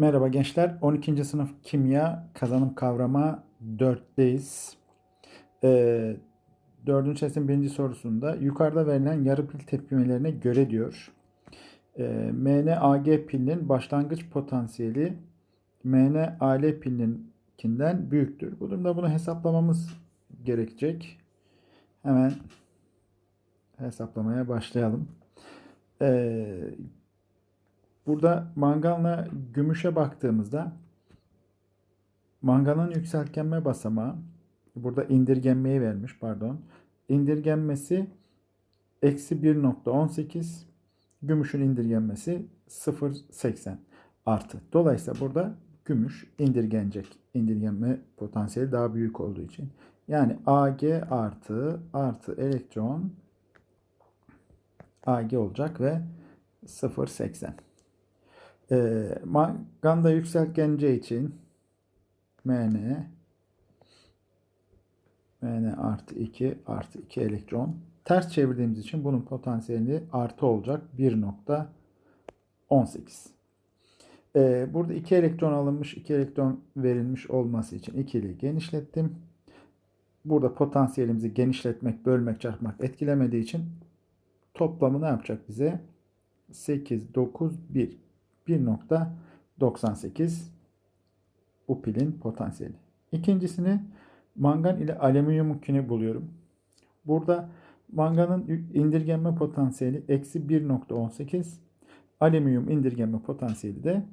Merhaba gençler. 12. sınıf kimya kazanım kavrama 4'teyiz. Ee, 4. testin birinci sorusunda yukarıda verilen yarı pil tepkimelerine göre diyor. Ee, MnAg pilinin başlangıç potansiyeli MnAl pilininkinden büyüktür. Bu durumda bunu hesaplamamız gerekecek. Hemen hesaplamaya başlayalım. Ee, Burada manganla gümüşe baktığımızda manganın yükseltgenme basamağı burada indirgenmeyi vermiş pardon. İndirgenmesi eksi 1.18 gümüşün indirgenmesi 0.80 artı. Dolayısıyla burada gümüş indirgenecek. İndirgenme potansiyeli daha büyük olduğu için. Yani Ag artı artı elektron Ag olacak ve 0.80. E, mangan da yükseltgeneceği için Mn Mn artı 2 artı 2 elektron. Ters çevirdiğimiz için bunun potansiyeli artı olacak 1.18. Ee, burada 2 elektron alınmış, 2 elektron verilmiş olması için 2 ile genişlettim. Burada potansiyelimizi genişletmek, bölmek, çarpmak etkilemediği için toplamı ne yapacak bize? 8, 9, 1. 1.98 bu pilin potansiyeli. İkincisini mangan ile alüminyumkini buluyorum. Burada manganın indirgenme potansiyeli eksi 1.18 alüminyum indirgenme potansiyeli de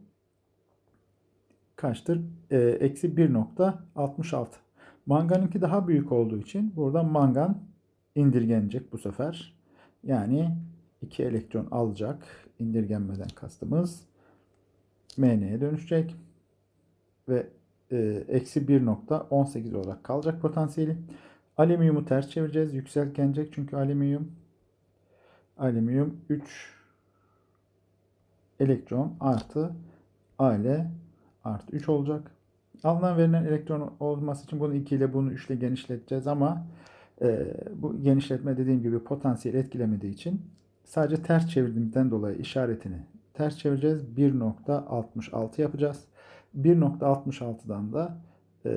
kaçtır? Ee, eksi 1.66 manganınki daha büyük olduğu için burada mangan indirgenecek bu sefer. Yani 2 elektron alacak indirgenmeden kastımız MN'ye dönüşecek. Ve e, eksi 1.18 olarak kalacak potansiyeli. Alüminyumu ters çevireceğiz. Yükseltgenecek çünkü alüminyum. Alüminyum 3 elektron artı Al artı 3 olacak. Alınan verilen elektron olması için bunu 2 ile bunu 3 ile genişleteceğiz ama e, bu genişletme dediğim gibi potansiyel etkilemediği için sadece ters çevirdiğimden dolayı işaretini ters çevireceğiz. 1.66 yapacağız. 1.66'dan da e,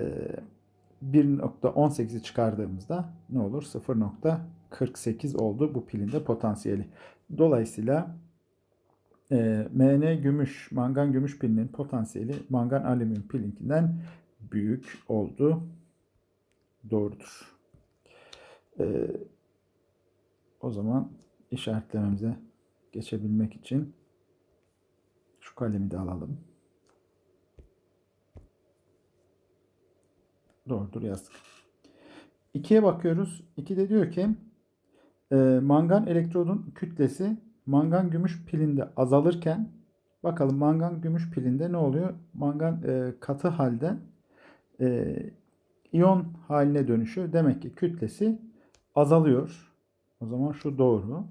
1.18'i çıkardığımızda ne olur? 0.48 oldu bu pilin de potansiyeli. Dolayısıyla e, Mn gümüş, mangan gümüş pilinin potansiyeli mangan alüminyum pilinkinden büyük oldu. Doğrudur. E, o zaman işaretlememize geçebilmek için şu kalemi de alalım. Doğrudur yazdık. 2'ye bakıyoruz. 2'de diyor ki e, mangan elektrodun kütlesi mangan gümüş pilinde azalırken bakalım mangan gümüş pilinde ne oluyor? Mangan e, katı halden e, iyon haline dönüşüyor. Demek ki kütlesi azalıyor. O zaman şu doğru.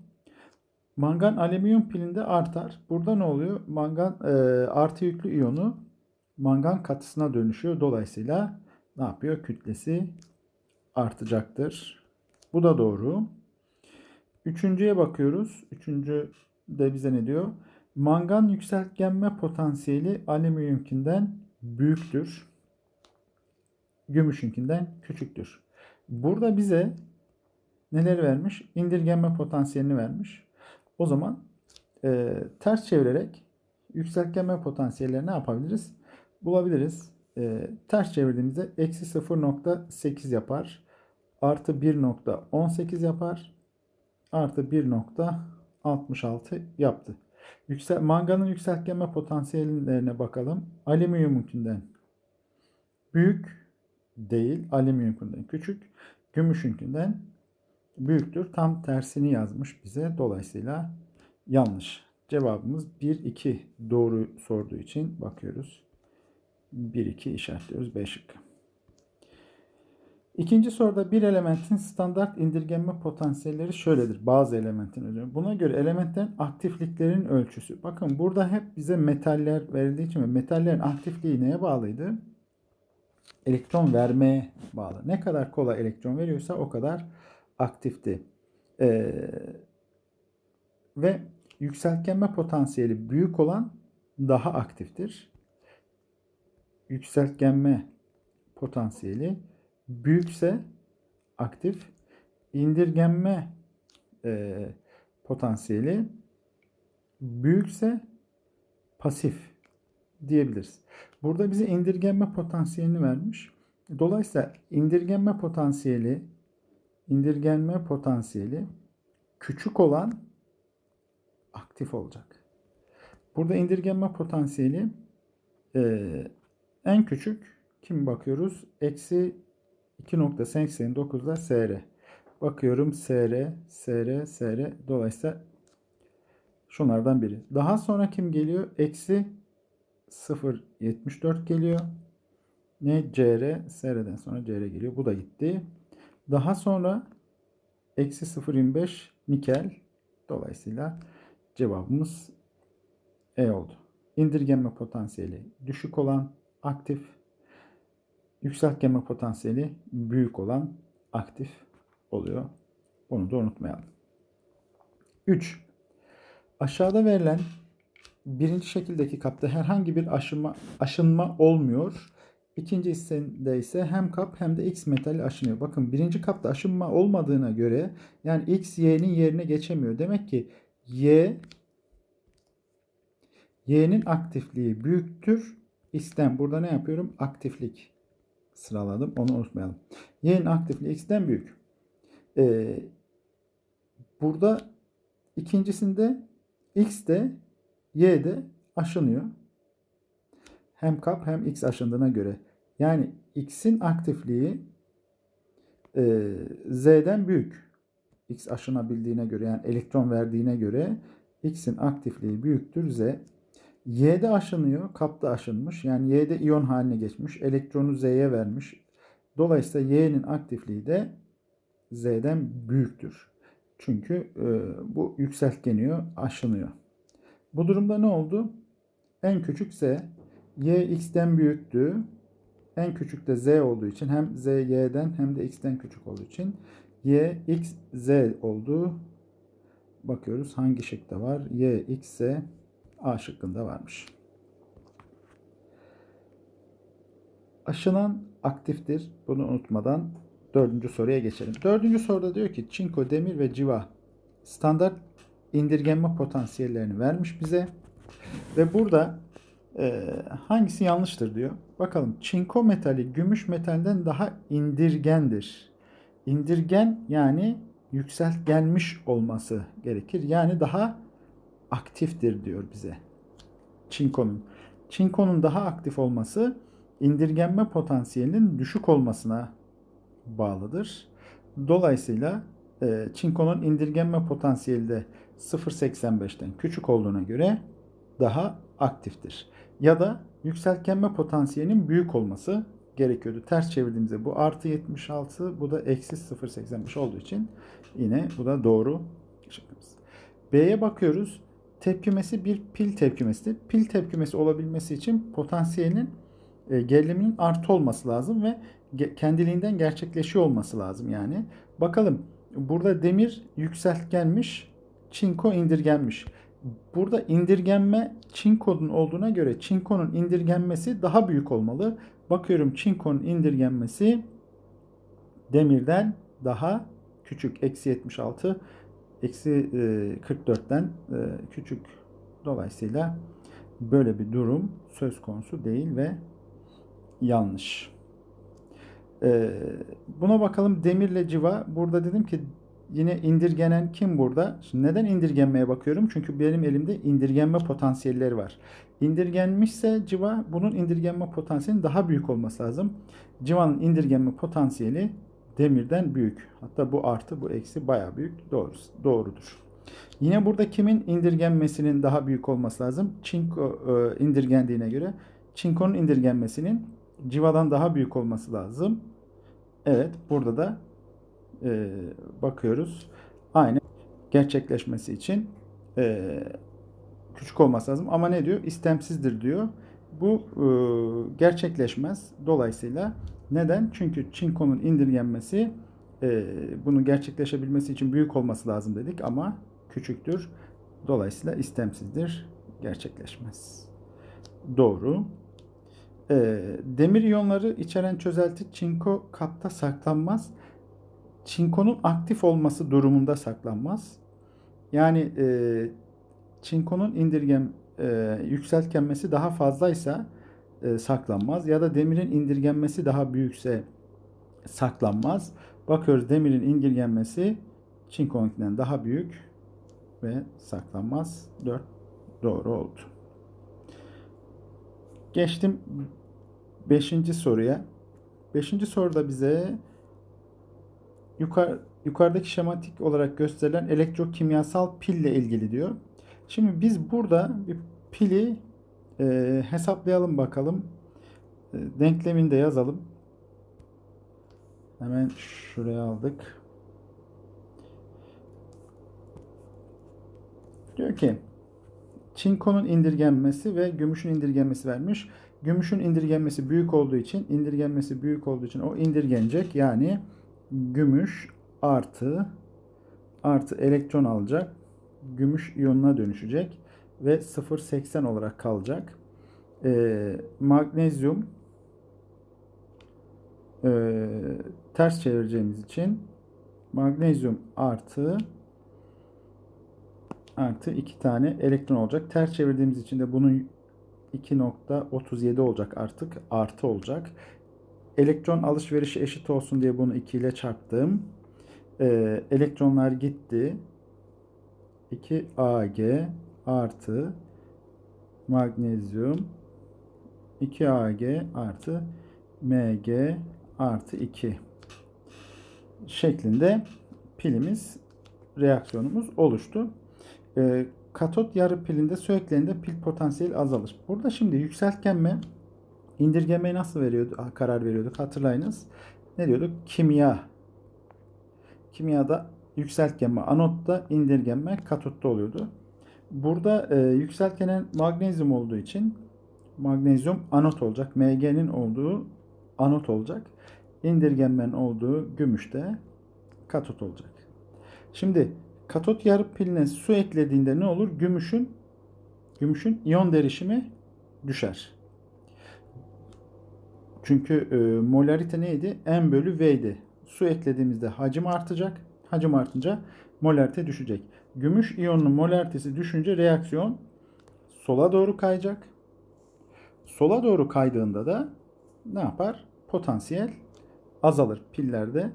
Mangan alüminyum pilinde artar. Burada ne oluyor? Mangan e, artı yüklü iyonu mangan katısına dönüşüyor. Dolayısıyla ne yapıyor? Kütlesi artacaktır. Bu da doğru. Üçüncüye bakıyoruz. Üçüncü de bize ne diyor? Mangan yükseltgenme potansiyeli alüminyumkinden büyüktür. Gümüşünkinden küçüktür. Burada bize neler vermiş? İndirgenme potansiyelini vermiş. O zaman e, ters çevirerek yükseltgenme potansiyelleri ne yapabiliriz? Bulabiliriz. E, ters çevirdiğimizde eksi 0.8 yapar. Artı 1.18 yapar. Artı 1.66 yaptı. Yüksel, manganın yükseltgenme potansiyellerine bakalım. Alüminyumunkinden büyük değil. Alüminyumkundan küçük. Gümüşünkinden büyüktür. Tam tersini yazmış bize. Dolayısıyla yanlış. Cevabımız 1-2 doğru sorduğu için bakıyoruz. 1-2 işaretliyoruz. B şıkkı. İkinci soruda bir elementin standart indirgenme potansiyelleri şöyledir. Bazı elementin ölçüsü. Buna göre elementlerin aktifliklerin ölçüsü. Bakın burada hep bize metaller verildiği için metallerin aktifliği neye bağlıydı? Elektron vermeye bağlı. Ne kadar kolay elektron veriyorsa o kadar aktifti. Ee, ve yükseltgenme potansiyeli büyük olan daha aktiftir. yükseltgenme potansiyeli büyükse aktif, indirgenme e, potansiyeli büyükse pasif diyebiliriz. Burada bize indirgenme potansiyelini vermiş. Dolayısıyla indirgenme potansiyeli indirgenme potansiyeli küçük olan aktif olacak. Burada indirgenme potansiyeli e, en küçük kim bakıyoruz? Eksi 2.89'da SR. Bakıyorum SR, SR, SR. Dolayısıyla şunlardan biri. Daha sonra kim geliyor? Eksi 0.74 geliyor. Ne? CR, SR'den sonra CR geliyor. Bu da gitti. Daha sonra eksi 0.25 nikel. Dolayısıyla cevabımız E oldu. İndirgenme potansiyeli düşük olan aktif, yükseltgenme potansiyeli büyük olan aktif oluyor. Bunu da unutmayalım. 3. Aşağıda verilen birinci şekildeki kapta herhangi bir aşınma, aşınma olmuyor. İkincisinde ise hem kap hem de X metali aşınıyor. Bakın birinci kapta aşınma olmadığına göre yani X Y'nin yerine geçemiyor. Demek ki Y Y'nin aktifliği büyüktür. X'ten burada ne yapıyorum? Aktiflik sıraladım. Onu unutmayalım. Y'nin aktifliği X'ten büyük. Ee, burada ikincisinde X de Y de aşınıyor. Hem kap hem X aşındığına göre. Yani X'in aktifliği e, Z'den büyük. X aşınabildiğine göre yani elektron verdiğine göre X'in aktifliği büyüktür Z. Y'de aşınıyor. Kapta aşınmış. Yani Y'de iyon haline geçmiş. Elektronu Z'ye vermiş. Dolayısıyla Y'nin aktifliği de Z'den büyüktür. Çünkü e, bu yükseltgeniyor, aşınıyor. Bu durumda ne oldu? En küçük Z, Y X'ten büyüktü. En küçük de Z olduğu için hem Z Y'den hem de X'ten küçük olduğu için Y X Z oldu. Bakıyoruz hangi şıkta var? Y X Z A şıkkında varmış. Aşınan aktiftir. Bunu unutmadan dördüncü soruya geçelim. Dördüncü soruda diyor ki çinko, demir ve civa standart indirgenme potansiyellerini vermiş bize. Ve burada e, hangisi yanlıştır diyor. Bakalım çinko metali gümüş metalden daha indirgendir. İndirgen yani yükseltgenmiş olması gerekir. Yani daha aktiftir diyor bize. Çinkonun. Çinkonun daha aktif olması indirgenme potansiyelinin düşük olmasına bağlıdır. Dolayısıyla e, çinkonun indirgenme potansiyeli de 0.85'ten küçük olduğuna göre daha aktiftir. Ya da yükseltgenme potansiyelinin büyük olması gerekiyordu. Ters çevirdiğimizde bu artı 76 bu da eksi 0.85 olduğu için yine bu da doğru şıkkımız. B'ye bakıyoruz. Tepkimesi bir pil tepkimesidir. Pil tepkimesi olabilmesi için potansiyelin e, geriliminin artı olması lazım ve ge- kendiliğinden gerçekleşiyor olması lazım yani. Bakalım burada demir yükseltgenmiş, çinko indirgenmiş. Burada indirgenme çinkonun olduğuna göre çinkonun indirgenmesi daha büyük olmalı. Bakıyorum çinkonun indirgenmesi demirden daha küçük. Eksi 76 eksi 44'ten e, küçük. Dolayısıyla böyle bir durum söz konusu değil ve yanlış. E, buna bakalım demirle civa. Burada dedim ki yine indirgenen kim burada? Şimdi neden indirgenmeye bakıyorum? Çünkü benim elimde indirgenme potansiyelleri var. İndirgenmişse civa bunun indirgenme potansiyelinin daha büyük olması lazım. Civanın indirgenme potansiyeli demirden büyük. Hatta bu artı bu eksi baya büyük. Doğru, doğrudur. Yine burada kimin indirgenmesinin daha büyük olması lazım? Çinko e, indirgendiğine göre çinkonun indirgenmesinin civadan daha büyük olması lazım. Evet burada da e, bakıyoruz. Aynı gerçekleşmesi için e, küçük olması lazım. Ama ne diyor? İstemsizdir diyor. Bu e, gerçekleşmez. Dolayısıyla neden? Çünkü çinkonun indirgenmesi e, bunun gerçekleşebilmesi için büyük olması lazım dedik ama küçüktür. Dolayısıyla istemsizdir. Gerçekleşmez. Doğru. Ee, demir iyonları içeren çözelti çinko kapta saklanmaz. Çinkonun aktif olması durumunda saklanmaz. Yani e, çinkonun indirgem e, yükseltgenmesi daha fazlaysa e, saklanmaz ya da demirin indirgenmesi daha büyükse saklanmaz. Bakıyoruz demirin indirgenmesi çinkonunkinden daha büyük ve saklanmaz. 4 doğru oldu. Geçtim 5. soruya. 5. soruda bize yukarı, yukarıdaki şematik olarak gösterilen elektrokimyasal pille ilgili diyor. Şimdi biz burada bir pili e, hesaplayalım bakalım. E, denklemini de yazalım. Hemen şuraya aldık. Diyor ki çinkonun indirgenmesi ve gümüşün indirgenmesi vermiş. Gümüşün indirgenmesi büyük olduğu için indirgenmesi büyük olduğu için o indirgenecek. Yani gümüş artı artı elektron alacak. Gümüş iyonuna dönüşecek ve 0.80 olarak kalacak. Ee, magnezyum e, ters çevireceğimiz için magnezyum artı artı 2 tane elektron olacak. Ters çevirdiğimiz için de bunun 2.37 olacak artık. Artı olacak. Elektron alışverişi eşit olsun diye bunu 2 ile çarptım. Ee, elektronlar gitti. 2 Ag artı magnezyum 2 Ag artı Mg artı 2 şeklinde pilimiz reaksiyonumuz oluştu. Ee, katot yarı pilinde eklerinde pil potansiyeli azalır. Burada şimdi yükseltgenme indirgemeyi nasıl veriyordu, karar veriyorduk hatırlayınız. Ne diyorduk? Kimya. Kimyada yükseltgenme anotta, indirgenme katotta oluyordu. Burada e, yükseltgenen magnezyum olduğu için magnezyum anot olacak. Mg'nin olduğu anot olacak. İndirgenmenin olduğu gümüş de katot olacak. Şimdi katot yarı piline su eklediğinde ne olur? Gümüşün gümüşün iyon derişimi düşer. Çünkü e, molarite neydi? M bölü V'ydi. Su eklediğimizde hacim artacak. Hacim artınca molarite düşecek. Gümüş iyonunun molaritesi düşünce reaksiyon sola doğru kayacak. Sola doğru kaydığında da ne yapar? Potansiyel azalır. Pillerde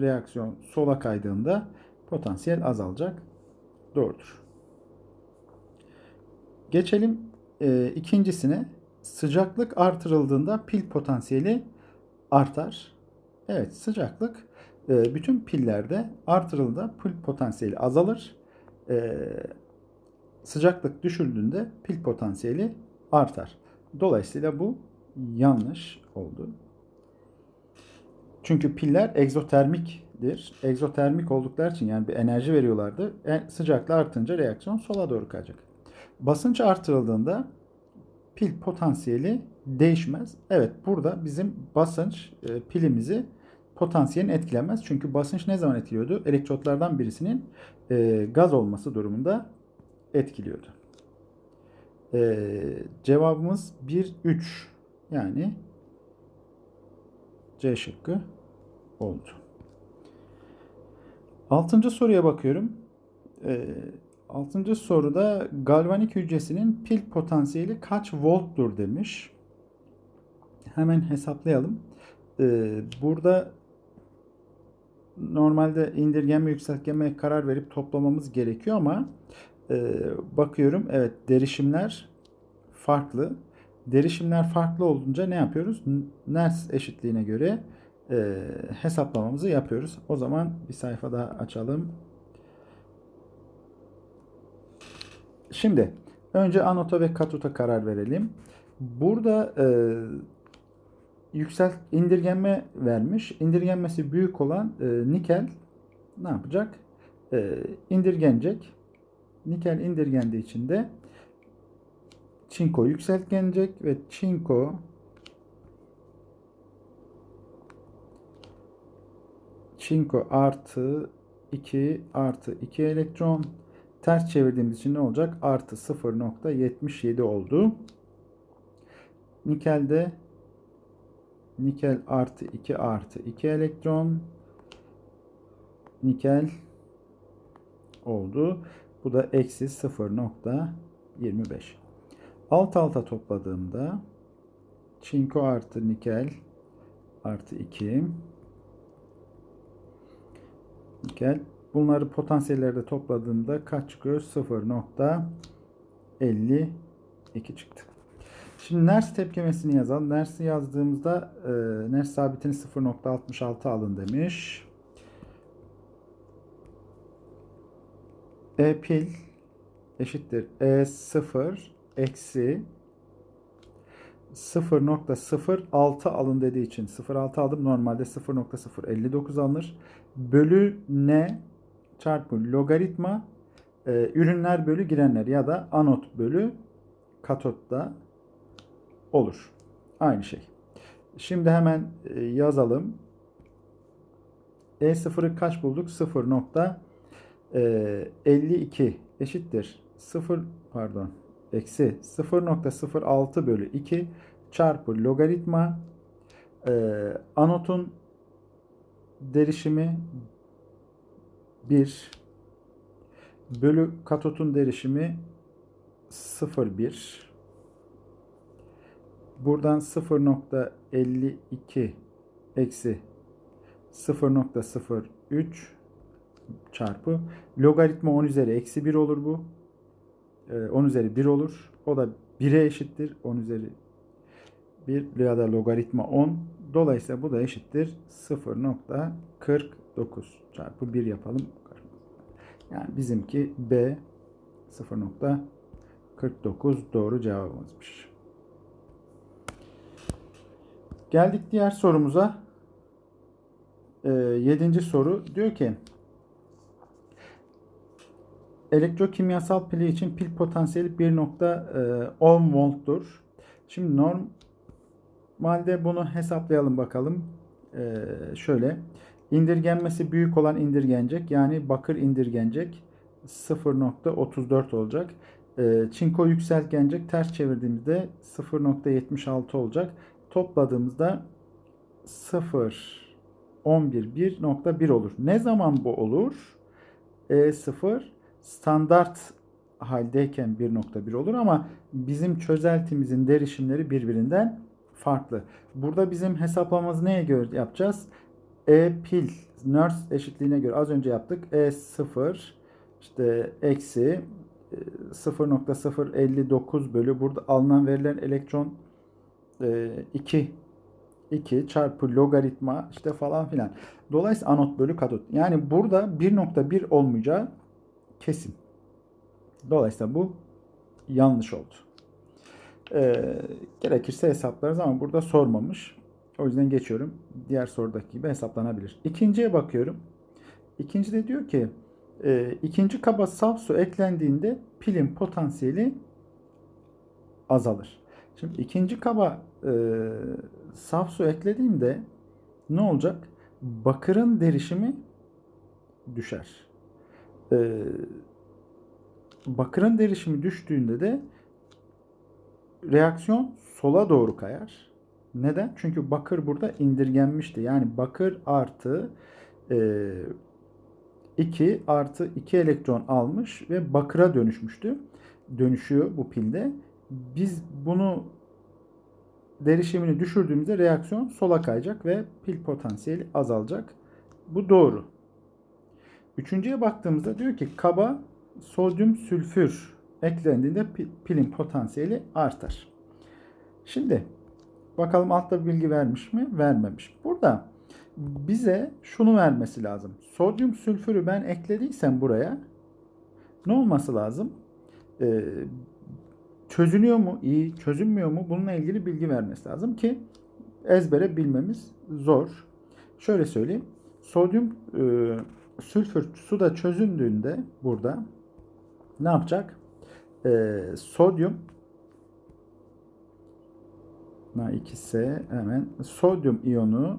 reaksiyon sola kaydığında potansiyel azalacak. Doğrudur. Geçelim e, ikincisine. Sıcaklık artırıldığında pil potansiyeli artar. Evet sıcaklık e, bütün pillerde artırıldığında pil potansiyeli azalır. E, sıcaklık düşürdüğünde pil potansiyeli artar. Dolayısıyla bu yanlış oldu. Çünkü piller egzotermiktir. Egzotermik oldukları için yani bir enerji veriyorlardı. E, sıcaklık artınca reaksiyon sola doğru kayacak. Basınç artırıldığında pil potansiyeli değişmez. Evet burada bizim basınç e, pilimizi potansiyelin etkilemez. Çünkü basınç ne zaman etkiliyordu? Elektrotlardan birisinin e, gaz olması durumunda etkiliyordu. E, cevabımız 1, 3 yani C şıkkı oldu. Altıncı soruya bakıyorum. E, altıncı soruda galvanik hücresinin pil potansiyeli kaç volttur demiş. Hemen hesaplayalım. E, burada normalde indirgenme yükseltgenme karar verip toplamamız gerekiyor ama e, bakıyorum evet derişimler farklı. Derişimler farklı olunca ne yapıyoruz? Nernst eşitliğine göre e, hesaplamamızı yapıyoruz. O zaman bir sayfa daha açalım. Şimdi önce anota ve katota karar verelim. Burada e, yükselt indirgenme vermiş. İndirgenmesi büyük olan e, nikel ne yapacak? E, indirgenecek. Nikel indirgendiği için de çinko yükseltgenecek ve çinko çinko artı 2 artı 2 elektron ters çevirdiğimiz için ne olacak? Artı 0.77 oldu. Nikelde nikel artı 2 artı 2 elektron nikel oldu. Bu da eksi 0.25. Alt alta topladığımda çinko artı nikel artı 2 nikel bunları potansiyellerde topladığımda kaç çıkıyor? 0.52 çıktı. Şimdi Nernst tepkimesini yazalım. Nernst'i yazdığımızda e, Nernst sabitini 0.66 alın demiş. E pil eşittir E0 eksi 0.06 alın dediği için 0.6 aldım. Normalde 0.059 alınır. Bölü ne çarpı logaritma e, ürünler bölü girenler ya da anot bölü katotta olur. Aynı şey. Şimdi hemen e, yazalım. E0'ı kaç bulduk? 0.52 eşittir. 0 pardon eksi 0.06 bölü 2 çarpı logaritma e, anotun derişimi 1 bölü katotun derişimi 0,1 buradan 0.52 eksi 0.03 çarpı logaritma 10 üzeri eksi 1 olur bu. 10 üzeri 1 olur. O da 1'e eşittir. 10 üzeri 1 ya da logaritma 10. Dolayısıyla bu da eşittir 0.49 çarpı 1 yapalım. Yani bizimki B 0.49 doğru cevabımızmış. Geldik diğer sorumuza. Ee, yedinci soru diyor ki elektrokimyasal pili için pil potansiyeli 1.10 volttur. Şimdi normalde bunu hesaplayalım bakalım. Ee, şöyle indirgenmesi büyük olan indirgenecek yani bakır indirgenecek 0.34 olacak. Ee, çinko yükseltgenecek ters çevirdiğimizde 0.76 olacak. Topladığımızda 0 11 1.1 olur. Ne zaman bu olur? E0 standart haldeyken 1.1 olur ama bizim çözeltimizin derişimleri birbirinden farklı. Burada bizim hesaplamamız neye göre yapacağız? E pil nurse eşitliğine göre az önce yaptık. E0 işte eksi 0.059 bölü burada alınan verilen elektron 2 2 çarpı logaritma işte falan filan. Dolayısıyla anot bölü katot. Yani burada 1.1 olmayacağı kesin. Dolayısıyla bu yanlış oldu. Ee, gerekirse hesaplarız ama burada sormamış. O yüzden geçiyorum. Diğer sorudaki gibi hesaplanabilir. İkinciye bakıyorum. İkincide diyor ki e, ikinci kaba saf su eklendiğinde pilin potansiyeli azalır. Şimdi ikinci kaba e, saf su eklediğimde ne olacak? Bakırın derişimi düşer. E, bakırın derişimi düştüğünde de reaksiyon sola doğru kayar. Neden? Çünkü bakır burada indirgenmişti. Yani bakır artı e, 2 artı 2 elektron almış ve bakıra dönüşmüştü. Dönüşüyor bu pilde. Biz bunu derişimini düşürdüğümüzde reaksiyon sola kayacak ve pil potansiyeli azalacak. Bu doğru. Üçüncüye baktığımızda diyor ki kaba sodyum sülfür eklendiğinde pilin potansiyeli artar. Şimdi bakalım altta bir bilgi vermiş mi? Vermemiş. Burada bize şunu vermesi lazım. Sodyum sülfürü ben eklediysem buraya ne olması lazım? Ee, çözünüyor mu? İyi. Çözünmüyor mu? Bununla ilgili bilgi vermesi lazım ki ezbere bilmemiz zor. Şöyle söyleyeyim. Sodyum e, sülfür suda çözündüğünde burada ne yapacak? Ee, sodyum na 2S hemen sodyum iyonu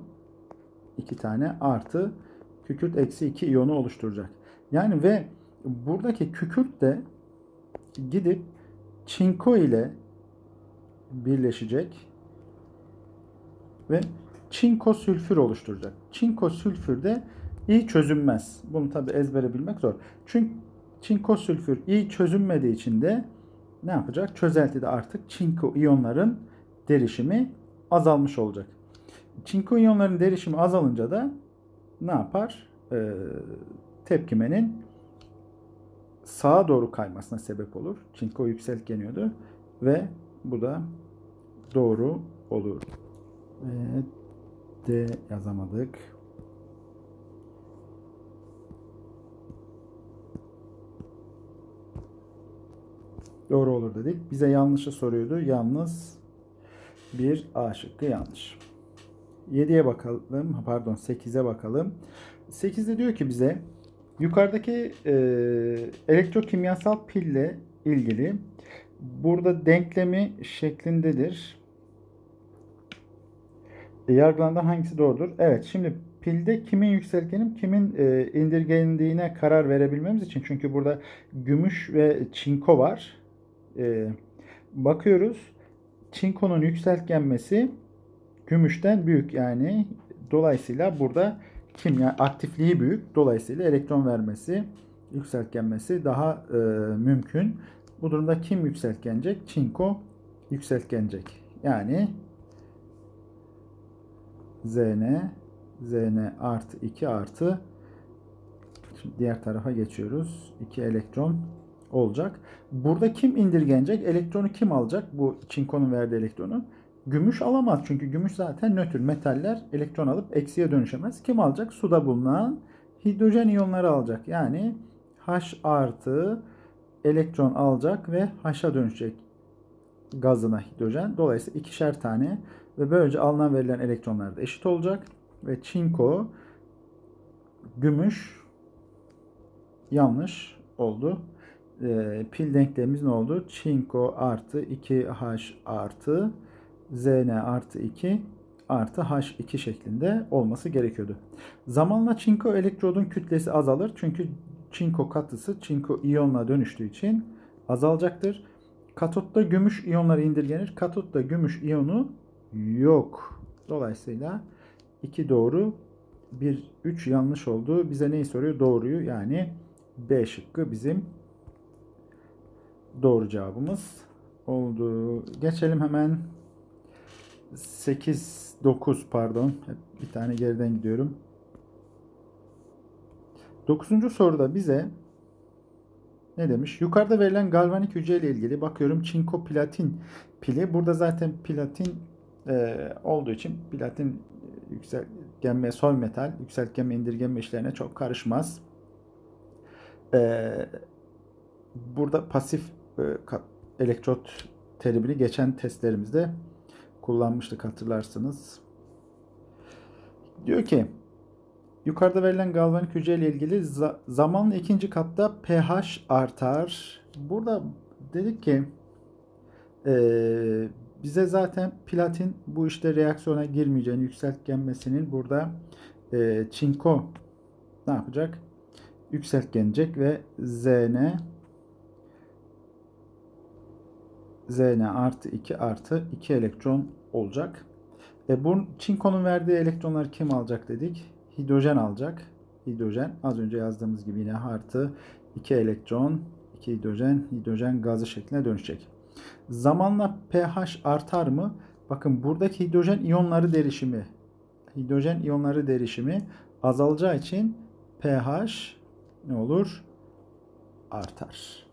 iki tane artı kükürt eksi 2 iyonu oluşturacak. Yani ve buradaki kükürt de gidip çinko ile birleşecek. ve çinko sülfür oluşturacak. Çinko sülfür de iyi çözünmez. Bunu tabi ezbere bilmek zor. Çünkü çinko sülfür iyi çözünmediği için de ne yapacak? Çözeltide artık çinko iyonların derişimi azalmış olacak. Çinko iyonların derişimi azalınca da ne yapar? Ee, tepkimenin sağa doğru kaymasına sebep olur. Çinko yükseltgeniyordu ve bu da doğru olur. Ve D yazamadık. Doğru olur dedik. Bize yanlışı soruyordu. Yalnız bir A şıkkı yanlış. 7'ye bakalım. Pardon 8'e bakalım. 8'de diyor ki bize yukarıdaki e, elektrokimyasal pille ilgili burada denklemi şeklindedir. E, yargılanan hangisi doğrudur? Evet şimdi pilde kimin yükselgenim kimin e, indirgendiğine karar verebilmemiz için çünkü burada gümüş ve çinko var. E, bakıyoruz. Çinkonun yükseltgenmesi gümüşten büyük yani dolayısıyla burada kimya aktifliği büyük. Dolayısıyla elektron vermesi, yükseltgenmesi daha e, mümkün. Bu durumda kim yükseltgenecek? Çinko yükseltgenecek. Yani Zn Zn artı 2 artı Şimdi diğer tarafa geçiyoruz. 2 elektron olacak. Burada kim indirgenecek? Elektronu kim alacak? Bu çinkonun verdiği elektronu. Gümüş alamaz çünkü gümüş zaten nötr. Metaller elektron alıp eksiye dönüşemez. Kim alacak? Suda bulunan hidrojen iyonları alacak. Yani H artı elektron alacak ve H'a dönüşecek gazına hidrojen. Dolayısıyla ikişer tane ve böylece alınan verilen elektronlar da eşit olacak. Ve çinko gümüş yanlış oldu. E, pil denklemimiz ne oldu? Çinko artı 2H artı Zn artı 2 artı H2 şeklinde olması gerekiyordu. Zamanla çinko elektrodun kütlesi azalır. Çünkü çinko katısı çinko iyonla dönüştüğü için azalacaktır. Katotta gümüş iyonları indirgenir. Katotta gümüş iyonu yok. Dolayısıyla 2 doğru 1 3 yanlış oldu. Bize neyi soruyor? Doğruyu yani B şıkkı bizim doğru cevabımız oldu. Geçelim hemen 8 9 pardon. Bir tane geriden gidiyorum. 9. soruda bize ne demiş? Yukarıda verilen galvanik hücre ile ilgili bakıyorum çinko platin pili. Burada zaten platin e, olduğu için platin yükseltgenme soy metal yükseltgenme indirgenme işlerine çok karışmaz. E, burada pasif e, elektrot terimini geçen testlerimizde kullanmıştık hatırlarsınız. Diyor ki yukarıda verilen galvanik hücre ile ilgili za- zamanla ikinci katta pH artar. Burada dedik ki e, bize zaten platin bu işte reaksiyona girmeyeceğini yükseltgenmesinin burada e, çinko ne yapacak? Yükseltgenecek ve Zn Zn artı 2 artı 2 elektron olacak. E bu çinkonun verdiği elektronları kim alacak dedik? Hidrojen alacak. Hidrojen az önce yazdığımız gibi yine artı 2 elektron 2 hidrojen hidrojen gazı şekline dönüşecek. Zamanla pH artar mı? Bakın buradaki hidrojen iyonları derişimi hidrojen iyonları derişimi azalacağı için pH ne olur? Artar.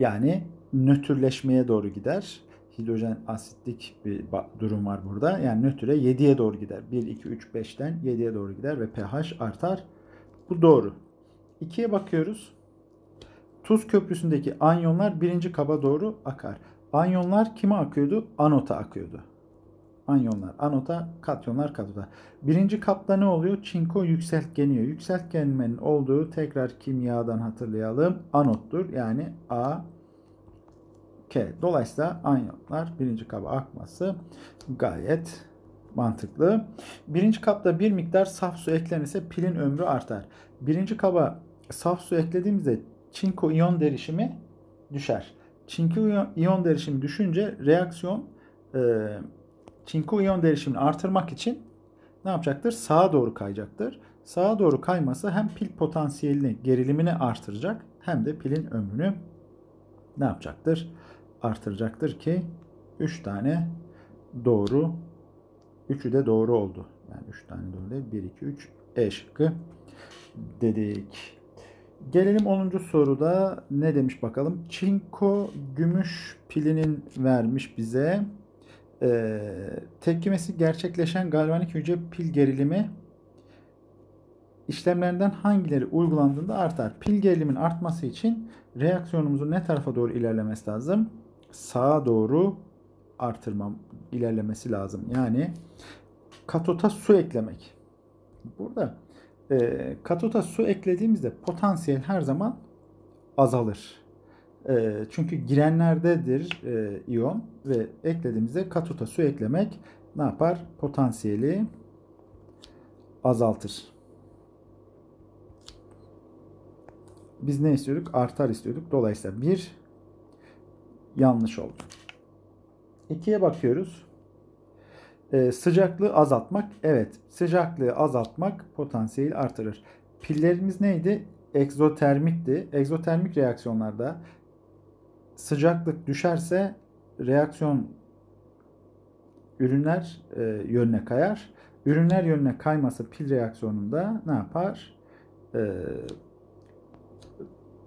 Yani nötrleşmeye doğru gider. Hidrojen asitlik bir durum var burada. Yani nötre 7'ye doğru gider. 1, 2, 3, 5'ten 7'ye doğru gider ve pH artar. Bu doğru. 2'ye bakıyoruz. Tuz köprüsündeki anyonlar birinci kaba doğru akar. Anyonlar kime akıyordu? Anota akıyordu. Anyonlar anota, katyonlar katota. Birinci kapta ne oluyor? Çinko yükseltgeniyor. Yükseltgenmenin olduğu tekrar kimyadan hatırlayalım. Anottur. Yani A, K. Dolayısıyla anyonlar birinci kaba akması gayet mantıklı. Birinci kapta bir miktar saf su eklenirse pilin ömrü artar. Birinci kaba saf su eklediğimizde çinko iyon derişimi düşer. Çinko iyon derişimi düşünce reaksiyon e, çinko iyon derişimini artırmak için ne yapacaktır? Sağa doğru kayacaktır. Sağa doğru kayması hem pil potansiyelini, gerilimini artıracak hem de pilin ömrünü ne yapacaktır? Artıracaktır ki 3 tane doğru, 3'ü de doğru oldu. Yani 3 tane doğru değil. 1, 2, 3 E şıkkı dedik. Gelelim 10. soruda ne demiş bakalım. Çinko gümüş pilinin vermiş bize. Ee, tepkimesi gerçekleşen galvanik hücre pil gerilimi işlemlerinden hangileri uygulandığında artar? Pil gerilimin artması için reaksiyonumuzun ne tarafa doğru ilerlemesi lazım? Sağa doğru artırmam ilerlemesi lazım. Yani katota su eklemek. Burada e, katota su eklediğimizde potansiyel her zaman azalır. E, çünkü girenlerdedir e, iyon ve eklediğimizde katota su eklemek ne yapar? Potansiyeli azaltır. Biz ne istiyorduk? Artar istiyorduk. Dolayısıyla bir yanlış oldu. İkiye bakıyoruz. Ee, sıcaklığı azaltmak. Evet sıcaklığı azaltmak potansiyeli artırır. Pillerimiz neydi? Egzotermikti. Egzotermik reaksiyonlarda sıcaklık düşerse reaksiyon ürünler e, yönüne kayar. Ürünler yönüne kayması pil reaksiyonunda ne yapar? E,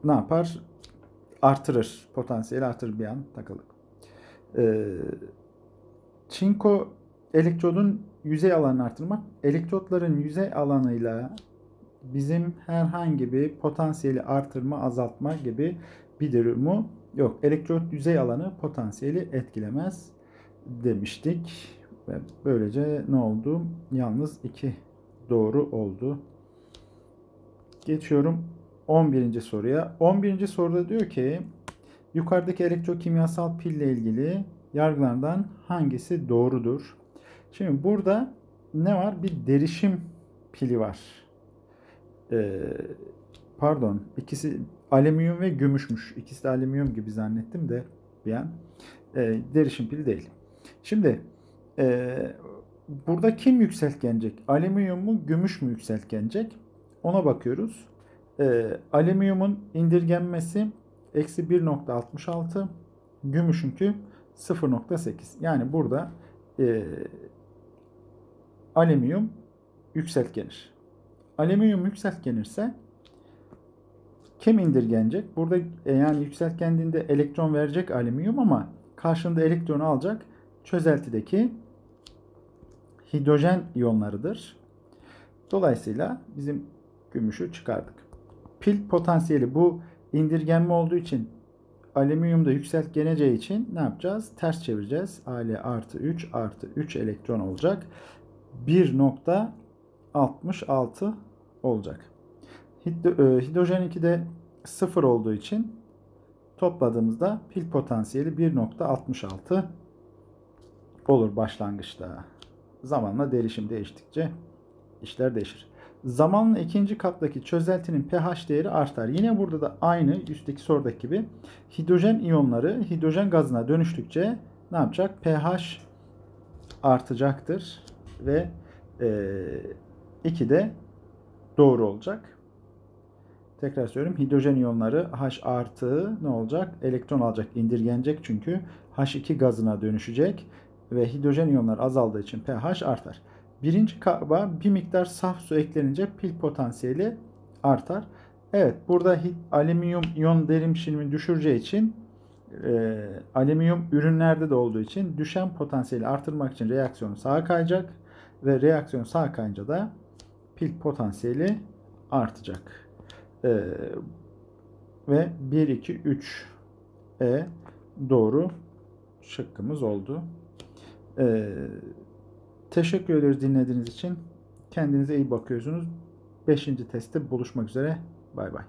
ne yapar? Artırır. Potansiyeli artırır bir an takılık. E, çinko elektrodun yüzey alanını artırmak. Elektrotların yüzey alanıyla bizim herhangi bir potansiyeli artırma, azaltma gibi bir durumu yok. Elektrot yüzey alanı potansiyeli etkilemez demiştik. Ve böylece ne oldu? Yalnız iki doğru oldu. Geçiyorum 11. soruya. 11. soruda diyor ki yukarıdaki elektrokimyasal pille ilgili yargılardan hangisi doğrudur? Şimdi burada ne var? Bir derişim pili var. Ee, pardon. ikisi alüminyum ve gümüşmüş. İkisi de alüminyum gibi zannettim de bir an. Ee, derişim pili değil. Şimdi e, burada kim yükseltgenecek? Alüminyum mu, gümüş mü yükseltgenecek? Ona bakıyoruz. E, alüminyumun indirgenmesi eksi 1.66, gümüşünkü 0.8. Yani burada e, alüminyum yükseltgenir. Alüminyum yükseltgenirse kim indirgenecek? Burada e, yani yükseltgendiğinde elektron verecek alüminyum ama karşında elektronu alacak çözeltideki hidrojen iyonlarıdır. Dolayısıyla bizim gümüşü çıkardık. Pil potansiyeli bu indirgenme olduğu için alüminyumda yükseltgeneceği için ne yapacağız? Ters çevireceğiz. Al artı 3 artı 3 elektron olacak. 1.66 olacak. E, hidrojen 2'de 0 olduğu için topladığımızda pil potansiyeli 1.66 olur başlangıçta. Zamanla derişim değiştikçe işler değişir. Zamanla ikinci kattaki çözeltinin pH değeri artar. Yine burada da aynı üstteki sorudaki gibi hidrojen iyonları hidrojen gazına dönüştükçe ne yapacak? pH artacaktır ve e, 2 de doğru olacak. Tekrar söylüyorum. Hidrojen iyonları H artı ne olacak? Elektron alacak, indirgenecek çünkü H2 gazına dönüşecek ve hidrojen iyonları azaldığı için pH artar. Birinci kaba bir miktar saf su eklenince pil potansiyeli artar. Evet burada alüminyum iyon derimşilimi düşüreceği için e, alüminyum ürünlerde de olduğu için düşen potansiyeli artırmak için reaksiyon sağa kayacak ve reaksiyon sağa kayınca da pil potansiyeli artacak. E, ve 1, 2, 3 E doğru şıkkımız oldu. Ee, teşekkür ederiz dinlediğiniz için. Kendinize iyi bakıyorsunuz. Beşinci testte buluşmak üzere. Bay bay.